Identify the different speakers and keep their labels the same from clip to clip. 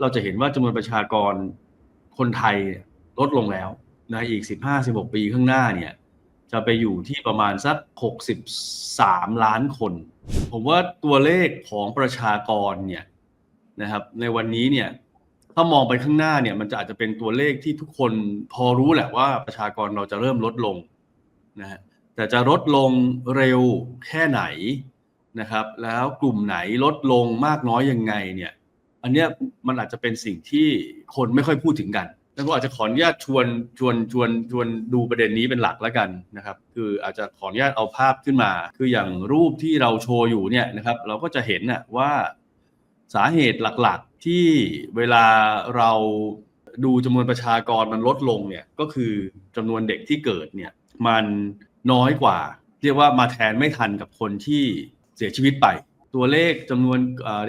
Speaker 1: เราจะเห็นว่าจำนวนประชากรคนไทยลดลงแล้วนะอีก 15-16 ปีข้างหน้าเนี่ย จะไปอยู่ที่ประมาณสัก 63 ล้านคน ผมว่าตัวเลขของประชากรเนี่ยนะครับ ในวันนี้เนี่ยถ้ามองไปข้างหน้าเนี่ย มันจะอาจจะเป็นตัวเลขที่ทุกคนพอรู้แหละว่าประชากรเราจะเริ่มลดลงนะฮะแต่จะลดลงเร็วแค่ไหนนะครับ แล้วกลุ่มไหนลดลงมากน้อยยังไงเนี่ย อันเนี้ยมันอาจจะเป็นสิ่งที่คนไม่ค่อยพูดถึงกันแล้วก็อาจจะขออนุญาตชวนชวนชวนชวนดูประเด็นนี้เป็นหลักแล้วกันนะครับคืออาจจะขออนุญาตเอาภาพขึ้นมา คืออย่างรูปที่เราโชว์อยู่เนี่ยนะครับเราก็จะเห็นน่ะว่าสาเหตุหลักๆที่เวลาเราดูจำนวนประชากรมันลดลงเนี่ยก็คือจำนวนเด็กที่เกิดเนี่ยมันน้อยกว่า เรียกว่ามาแทนไม่ทันกับคนที่เสียชีวิตไป ตัวเลขจำนวน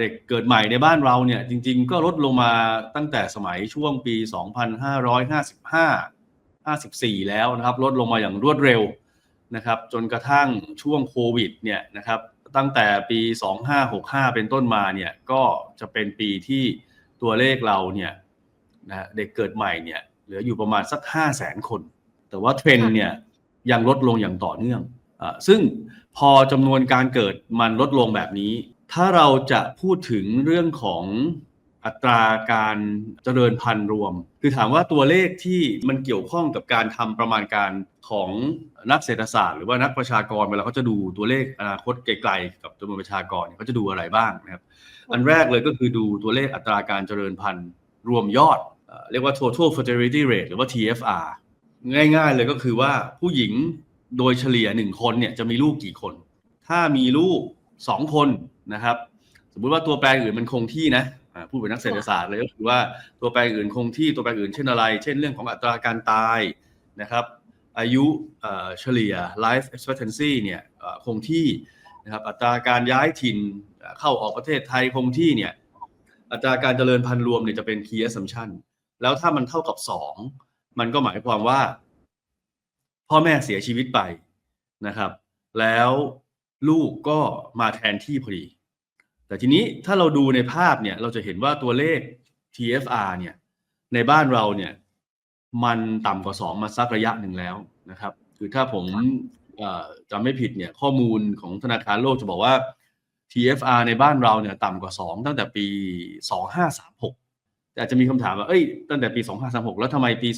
Speaker 1: เด็กเกิดใหม่ในบ้านเราเนี่ยจริงๆ ก็ลดลงมาตั้งแต่สมัยช่วงปี 2555 54 แล้วนะครับลดลงมาอย่างรวดเร็วนะครับจนกระทั่งช่วงโควิดเนี่ยนะครับตั้งแต่ปี 2565 เป็นต้นมาเนี่ยก็จะเป็นปีที่ตัวเลขเราเนี่ยนะเด็กเกิดใหม่เนี่ยเหลืออยู่ประมาณสัก 5 0 0 0 0 0 คน แต่ว่าเทรนเนี่ยยังลดลงอย่างต่อเนื่อง ซึ่งพอจำนวนการเกิดมันลดลงแบบนี้ ถ้าเราจะพูดถึงเรื่องของอัตราการเจริญพันธุ์รวม คือถามว่าตัวเลขที่มันเกี่ยวข้องกับการทำประมาณการของนักเศรษฐศาสตร์หรือว่านักประชากรเวลาเขาจะดูตัวเลขอนาคตไกลๆกับจำนวนประชากรเขาจะดูอะไรบ้างนะครับ อันแรกเลยก็คือดูตัวเลขอัตราการเจริญพันธุ์รวมยอด เรียกว่า total fertility rate หรือว่า TFR ง่ายๆเลยก็คือว่าผู้หญิง โดยเฉลี่ยหนึ่งคนเนี่ยจะมีลูกกี่คน ถ้ามีลูกสองคนนะครับ สมมุติว่าตัวแปรอื่นมันคงที่นะพูดเป็นนักเศรษฐศาสตร์เลยก็คือว่าตัวแปรอื่นคงที่ตัวแปรอื่นเช่นอะไร เช่นเรื่องของอัตราการตายนะครับ อายุเฉลี่ย life expectancy เนี่ยคงที่นะครับอัตราการย้ายถิ่นเข้าออกประเทศไทยคงที่เนี่ยอัตราการเจริญพันธุ์รวมเนี่ยจะเป็น key assumption แล้วถ้ามันเท่ากับสองมันก็หมายความว่า พ่อแม่เสียชีวิตไปนะครับ แล้วลูกก็มาแทนที่พอดี แต่ทีนี้ถ้าเราดูในภาพเนี่ยเราจะเห็นว่าตัวเลข TFR เนี่ยในบ้านเราเนี่ยมันต่ำกว่าสองมาสักระยะหนึ่งแล้วนะครับ คือถ้าผมจำไม่ผิดเนี่ยข้อมูลของธนาคารโลกจะบอกว่า TFR ในบ้านเราเนี่ยต่ำกว่า 2 ตั้งแต่ปี 2536แต่อาจจะมีคำถามว่าเอ้ยตั้งแต่ปี 2536 แล้วทำไมปี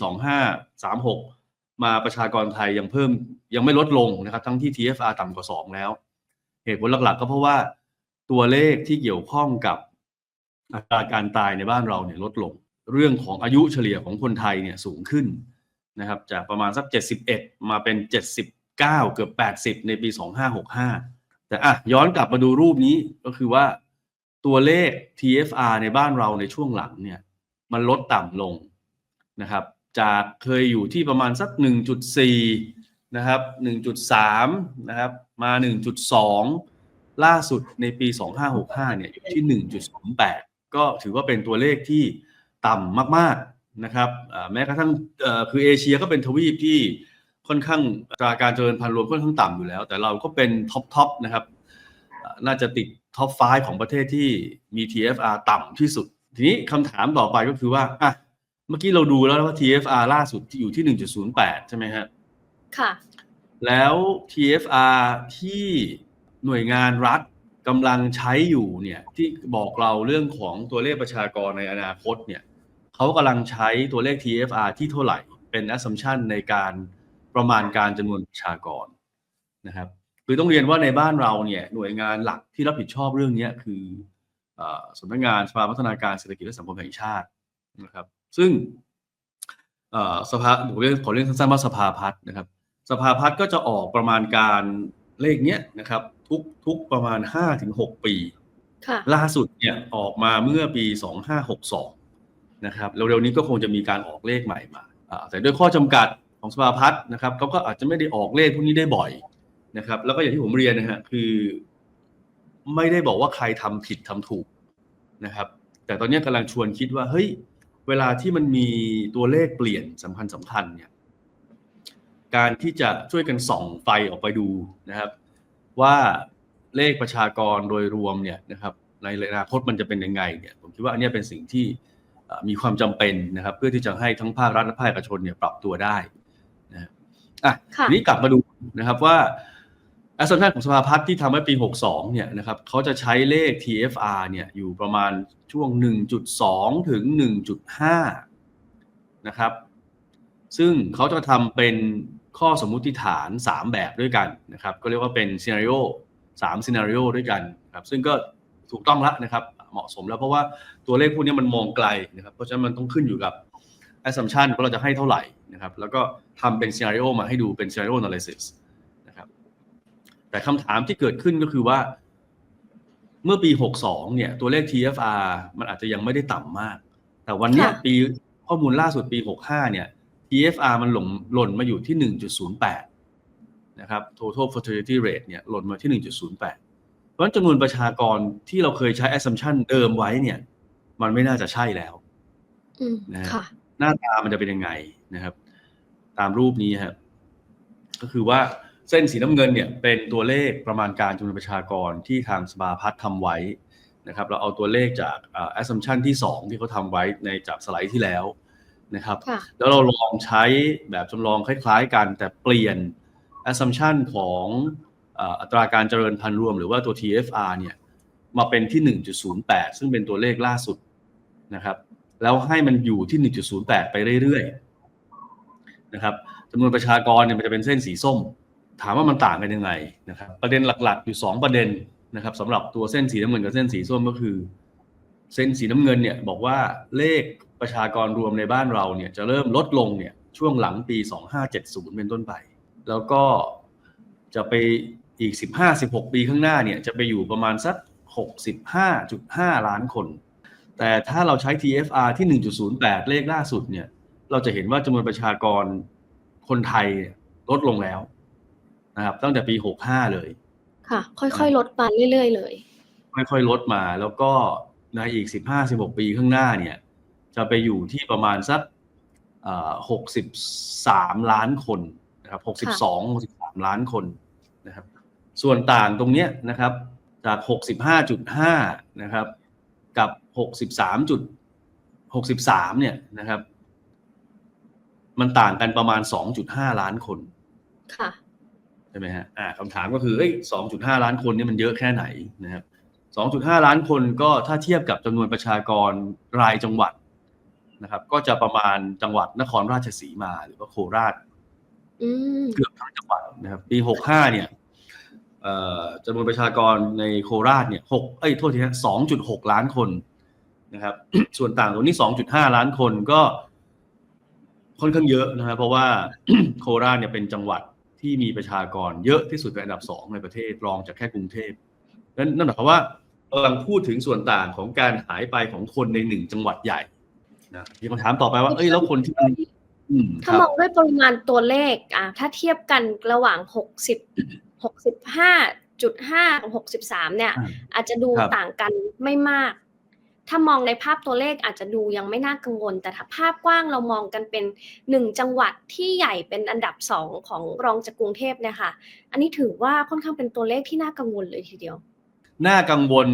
Speaker 1: 2536 มาประชากรไทยยังเพิ่มยังไม่ลดลงนะครับ ทั้งที่ TFR ต่ำกว่า 2 แล้ว เหตุผลหลักๆ ก็เพราะว่าตัวเลขที่เกี่ยวข้องกับอัตราการตายในบ้านเราเนี่ยลดลง เรื่องของอายุเฉลี่ยของคนไทยเนี่ยสูงขึ้นนะครับ จากประมาณสัก 71 มาเป็น 79 เกือบ 80 ในปี 2565 แต่อะย้อนกลับมาดูรูปนี้ก็คือว่าตัวเลข TFR ในบ้านเราในช่วงหลังเนี่ยมันลดต่ำลงนะครับ จากเคยอยู่ที่ประมาณสัก 1.4 นะครับ 1.3 นะครับ มา 1.2 ล่าสุดในปี 2565 เนี่ยอยู่ที่ 1.28 ก็ถือว่าเป็นตัวเลขที่ต่ำมากๆนะครับแม้กระทั่งคือเอเชียก็เป็นทวีปที่ค่อนข้างอัตราการเจริญพันธุ์รวมค่อนข้างต่ำอยู่แล้ว แต่เราก็เป็นท็อปท็อปนะครับน่าจะติดท็อป5ของประเทศที่มี TFR ต่ำที่สุด ทีนี้คำถามต่อไปก็คือว่าอะ เมื่อกี้เราดูแล้วว่า TFR ล่าสุดที่อยู่ที่ 1.08 ใช่ไหมครับ
Speaker 2: ค่ะ
Speaker 1: แล้ว TFR ที่หน่วยงานรัฐกำลังใช้อยู่เนี่ยที่บอกเราเรื่องของตัวเลขประชากรในอนาคตเนี่ยเขากำลังใช้ตัวเลข TFR ที่เท่าไหร่เป็น assumption ในการประมาณการจำนวนประชากรนะครับคือต้องเรียนว่าในบ้านเราเนี่ยหน่วยงานหลักที่รับผิดชอบเรื่องนี้คือสำนักงานสภาพัฒนาการเศรษฐกิจและสังคมแห่งชาตินะครับ ซึ่งสภาผมเรียกขอเรียกสั้นๆว่าสภาพัฒน์นะครับ สภาพัฒน์ก็จะออกประมาณการเลขเนี้ยนะครับ ทุกทุกประมาณ5-6ปีล่าสุดเนี่ยออกมาเมื่อปี2562นะครับเร็วๆนี้ก็คงจะมีการออกเลขใหม่มาแต่ด้วยข้อจำกัดของสภาพัฒน์นะครับเขาก็อาจจะไม่ได้ออกเลขพวกนี้ได้บ่อยนะครับ แล้วก็อย่างที่ผมเรียนนะฮะคือ ไม่ได้บอกว่าใครทำผิดทำถูกนะครับ แต่ตอนนี้กำลังชวนคิดว่าเฮ้ย เวลาที่มันมีตัวเลขเปลี่ยนสำคัญสำคัญเนี่ยการที่จะช่วยกันส่องไฟออกไปดูนะครับ ว่าเลขประชากรโดยรวมเนี่ยนะครับในอนาคตมันจะเป็นยังไงเนี่ยผมคิดว่าอันนี้เป็นสิ่งที่เอ่อมีความจำเป็นนะครับ เพื่อที่จะให้ทั้งภาครัฐและภาคเอกชนเนี่ยปรับตัวได้นะอะ
Speaker 2: ค่ะ
Speaker 1: ทีนี้กลับมาดูนะครับว่า assumption ของสภาพัฒน์ที่ทำไว้ปี 62 เนี่ยนะครับเขาจะใช้เลข TFR เนี่ยอยู่ประมาณช่วง 1.2 ถึง 1.5 นะครับ ซึ่งเขาจะทำเป็นข้อสมมุติฐาน 3 แบบด้วยกันนะครับ ก็เรียกว่าเป็น scenario 3 scenario ด้วยกันครับ ซึ่งก็ถูกต้องแล้วนะครับ เหมาะสมแล้วเพราะว่าตัวเลขพวกนี้มันมองไกลนะครับ เพราะฉะนั้นมันต้องขึ้นอยู่กับ assumption ว่าเราจะให้เท่าไหร่นะครับ แล้วก็ทำเป็น scenario มาให้ดูเป็น scenario analysis แต่คำถามที่เกิดขึ้นก็คือว่า เมื่อปี 62 เนี่ย ตัวเลข TFR มันอาจจะยังไม่ได้ต่ำมาก แต่วันเนี้ย
Speaker 2: ค่ะ
Speaker 1: ปีข้อมูลล่าสุดปี 65 เนี่ย TFR มันหล่นหล่นมาอยู่ที่ 1.08 นะครับ total fertility rate เนี่ยหล่นมาที่ 1.08 เพราะฉะนั้นจำนวนประชากรที่เราเคยใช้ assumption เดิมไว้เนี่ย มันไม่น่าจะใช่แล้ว
Speaker 2: อืม
Speaker 1: นะฮะ
Speaker 2: ค่ะ
Speaker 1: หน้าตามันจะเป็นยังไงนะครับ ตามรูปนี้ครับก็คือว่า เส้นสีน้ำเงินเนี่ยเป็นตัวเลขประมาณการจำนวนประชากรที่ทางสภาพัฒน์ทำไว้นะครับ เราเอาตัวเลขจากอ่า assumption ที่ 2 ที่เขาทำไว้ในจากสไลด์ที่แล้วนะครับ
Speaker 2: ค่ะ
Speaker 1: แล้วเราลองใช้แบบจำลองคล้ายๆกัน แต่เปลี่ยน assumption ของเอ่ออัตราการเจริญพันธุ์รวม หรือว่าตัว TFR เนี่ยมาเป็นที่ 1.08 ซึ่งเป็นตัวเลขล่าสุดนะครับ แล้วให้มันอยู่ที่ 1.08 ไปเรื่อยๆนะครับจำนวนประชากรเนี่ยมันจะเป็นเส้นสีส้ม ถามว่ามันต่างกันยังไงนะครับประเด็นหลักๆ อยู่ 2 ประเด็นนะครับสำหรับตัวเส้นสีน้ำเงินกับเส้นสีส้มก็คือ เส้นสีน้ำเงินเนี่ยบอกว่าเลขประชากรรวมในบ้านเราเนี่ยจะเริ่มลดลงเนี่ยช่วงหลังปี 2570 เป็นต้นไป แล้วก็จะไปอีก 15-16 ปีข้างหน้าเนี่ยจะไปอยู่ประมาณสัก 65.5 ล้านคน แต่ถ้าเราใช้ TFR ที่ 1.08 เลขล่าสุดเนี่ยเราจะเห็นว่าจำนวนประชากรคนไทยลดลงแล้ว นะครับ ตั้งแต่ปี 65 เลย
Speaker 2: ค่ะ ค่อยๆ ลดมาเรื่อยๆ เลย
Speaker 1: ค่อยๆ ลดมาแล้วก็ในอีก 15-16 ปีข้างหน้าเนี่ย จะไปอยู่ที่ประมาณสักหกสิบสามล้านคนนะครับหกสิบสองหกสิบสามล้านคนนะครับ ส่วนต่างตรงเนี้ยนะครับ จากหกสิบห้าจุดห้านะครับ กับหกสิบสามจุดหกสิบสามเนี่ยนะครับ มันต่างกันประมาณสองจุดห้าล้านคน
Speaker 2: ค่ะ
Speaker 1: ใช่ไหมฮะอ่าคำถามก็คือเอ้ยสองจุดห้าล้านคนนี่มันเยอะแค่ไหนนะครับสองจุดห้าล้านคนก็ถ้าเทียบกับจำนวนประชากรรายจังหวัดนะครับ ก็จะประมาณจังหวัดนครราชสีมาหรือว่าโคราช
Speaker 2: อืม
Speaker 1: เกือบทั้งจังหวัดนะครับปีหกห้าเนี่ยเอ่อจำนวนประชากรในโคราชเนี่ยหกเอ้ยโทษทีฮะสองจุดหกล้านคนนะครับ ส่วนต่างตรงนี้สองจุดห้าล้านคนก็ค่อนข้างเยอะนะครับเพราะว่าโคราชเนี่ยเป็นจังหวัด ที่มีประชากรเยอะที่สุดเป็นอันดับสองในประเทศรองจากแค่กรุงเทพนั่นนั่นหมายความว่ากำลังพูดถึงส่วนต่างของการหายไปของคนในหนึ่งจังหวัดใหญ่นะมีคำถามต่อไปว่า เอ้ยแล้วคนที่มันอืมค
Speaker 2: ถ้า
Speaker 1: รับ
Speaker 2: มองด้วยปริมาณตัวเลขอ่าถ้าเทียบกันระหว่างหกสิบหกสิบห้าจุดห้ากับหกสิบสามเนี่ย
Speaker 1: อ่า
Speaker 2: อาจจะดู
Speaker 1: ครับ
Speaker 2: ต่างกันไม่มาก ถ้ามองในภาพตัวเลขอาจจะดูยังไม่น่ากังวล แต่ถ้าภาพกว้างเรามองกันเป็นหนึ่งจังหวัดที่ใหญ่เป็นอันดับสองของรองจากกรุงเทพเนี่ยค่ะอันนี้ถือว่าค่อนข้างเป็นตัวเลขที่น่ากังวลเลยทีเดียว
Speaker 1: น่ากังวล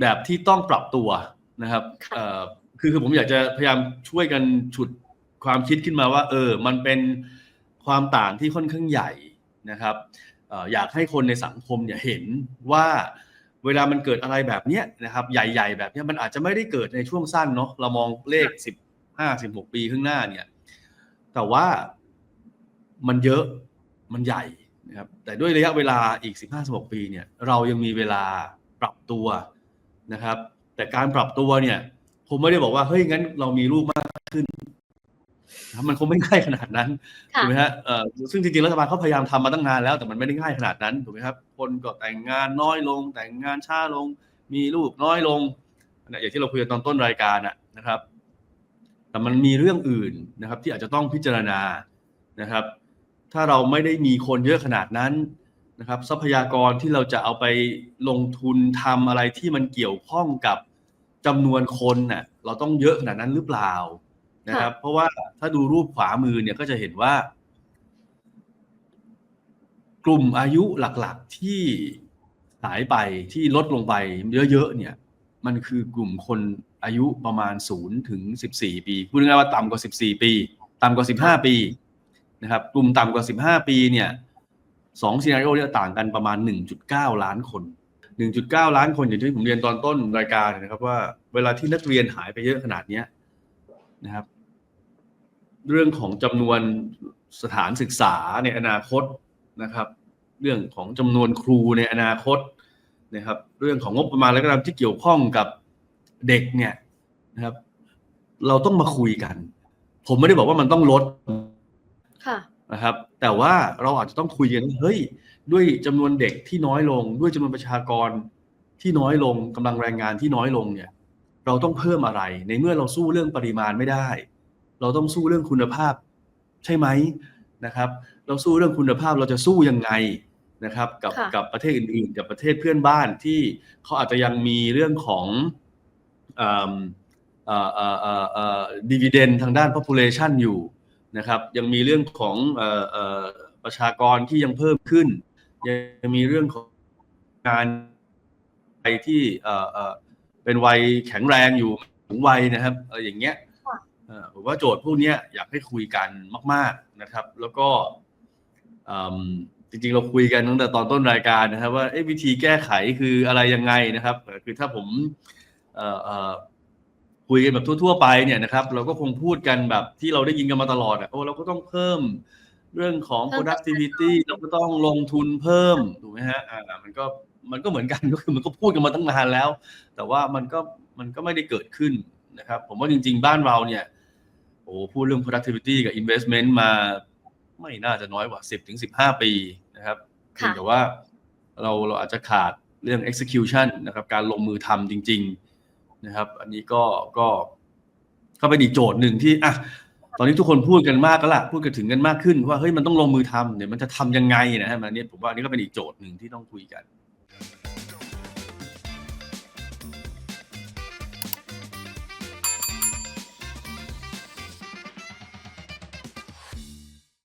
Speaker 1: แบบที่ต้องปรับตัวนะครับ
Speaker 2: ค่ะ
Speaker 1: เอ่อคือคือผมอยากจะพยายามช่วยกันฉุดความคิดขึ้นมาว่า เออ มันเป็นความต่างที่ค่อนข้างใหญ่นะครับเอ่ออยากให้คนในสังคมเนี่ยเห็นว่า เวลามันเกิดอะไรแบบเนี้ยนะครับ ใหญ่ ๆ แบบเนี้ยมันอาจจะไม่ได้เกิดในช่วงสั้นเนาะเรามองเลขสิบห้าสิบหกปีข้างหน้าเนี่ย แต่ว่ามันเยอะมันใหญ่นะครับ แต่ด้วยระยะเวลาอีก15-16ปีเนี่ย เรายังมีเวลาปรับตัวนะครับ แต่การปรับตัวเนี่ย ผมไม่ได้บอกว่าเฮ้ยงั้นเรามีลูกมากขึ้นนะครับ มันคงไม่ง่ายขนาดนั้น
Speaker 2: ค่ะ
Speaker 1: ถูกไหมฮะเอ่อซึ่งจริงๆรัฐบาลเขาพยายามทำมาตั้งนานแล้วแต่มันไม่ได้ง่ายขนาดนั้นถูกไหมครับ คนก็แต่งงานน้อยลง แต่งงานช้าลง มีลูกน้อยลงนะอย่างที่เราคุยกันตอนต้นรายการอะนะครับ แต่มันมีเรื่องอื่นนะครับ ที่อาจจะต้องพิจารณานะครับ ถ้าเราไม่ได้มีคนเยอะขนาดนั้นนะครับ ทรัพยากรที่เราจะเอาไปลงทุนทำอะไรที่มันเกี่ยวข้องกับจำนวนคนน่ะเราต้องเยอะขนาดนั้นหรือเปล่า นะครับ เพราะว่าถ้าดูรูปขวามือเนี่ยก็จะเห็นว่า กลุ่มอายุหลักๆที่หายไปที่ลดลงไปเยอะๆเนี่ย มันคือกลุ่มคนอายุประมาณ0ถึง14ปีพูดง่ายๆว่าต่ำกว่า14ปี ต่ำกว่า15ปีนะครับ กลุ่มต่ำกว่า15ปีเนี่ยสองซีนารีโอเนี่ยต่างกันประมาณ1.9ล้านคน1.9ล้านคนอย่างที่ผมเรียนตอนต้นรายการนะครับว่าเวลาที่นักเรียนหายไปเยอะขนาดเนี้ย นะครับ เรื่องของจำนวนสถานศึกษาในอนาคตนะครับ เรื่องของจำนวนครูในอนาคตนะครับ เรื่องของงบประมาณและก็ตามที่เกี่ยวข้องกับเด็กเนี่ยนะครับ เราต้องมาคุยกัน ผมไม่ได้บอกว่ามันต้องลด
Speaker 2: ค่ะ
Speaker 1: นะครับ แต่ว่าเราอาจจะต้องคุยกันว่าเฮ้ยด้วยจำนวนเด็กที่น้อยลง ด้วยจำนวนประชากรที่น้อยลงกำลังแรงงานที่น้อยลงเนี่ย เราต้องเพิ่มอะไร ในเมื่อเราสู้เรื่องปริมาณไม่ได้ เราต้องสู้เรื่องคุณภาพ ใช่ไหมนะครับ เราสู้เรื่องคุณภาพเราจะสู้ยังไงนะครับ กับ
Speaker 2: ค่ะ
Speaker 1: กับประเทศอื่น ๆ กับประเทศเพื่อนบ้านที่เขาอาจจะยังมีเรื่องของเอ่อเอ่อเอ่อเอ่อเอ่อดีเวเดนทางด้าน population อยู่นะครับ ยังมีเรื่องของเอ่อเอ่อประชากรที่ยังเพิ่มขึ้น ยังมีเรื่องของการไปที่ เอ่อเอ่อเป็นวัยแข็งแรงอยู่ถึงวัยนะครับเอออย่างเงี้ย
Speaker 2: ค่ะ
Speaker 1: เอ่อผมว่าโจทย์พวกเนี้ยอยากให้คุยกันมาก ๆนะครับ แล้วก็อืมจริงๆ เราคุยกันตั้งแต่ตอนต้นรายการนะครับ ว่าเอ๊ะวิธีแก้ไขคืออะไรยังไงนะครับเอ่อคือถ้าผมเอ่อเอ่อคุยกันแบบทั่ว ๆ ไปเนี่ยนะครับ เราก็คงพูดกันแบบที่เราได้ยินกันมาตลอดอะโอ้เราก็ต้องเพิ่มเรื่องของ
Speaker 2: เพิ่ม
Speaker 1: productivity เราก็ต้องลงทุนเพิ่มถูกไหมฮะอ่ามันก็ มันก็เหมือนกันก็คือมันก็พูดกันมาตั้งนานแล้ว แต่ว่ามันก็มันก็ไม่ได้เกิดขึ้นนะครับ ผมว่าจริง ๆ บ้านเราเนี่ยโอ้พูดเรื่อง productivity กับ investment มาไม่น่าจะน้อยกว่า 10ถึง15 ปีนะครับเพียง
Speaker 2: ค่ะ
Speaker 1: แต่ว่าเราเราอาจจะขาดเรื่อง execution นะครับ การลงมือทำจริง ๆนะครับ อันนี้ก็ก็ก็เป็นอีกโจทย์หนึ่งที่อะตอนนี้ทุกคนพูดกันมากก็ละพูดกันถึงกันมากขึ้นว่าเฮ้ยมันต้องลงมือทำเดี๋ยวมันจะทำยังไงนะฮะมันอันนี้ผมว่าอันนี้ก็เป็นอีกโจทย์หนึ่งที่ต้องคุยกัน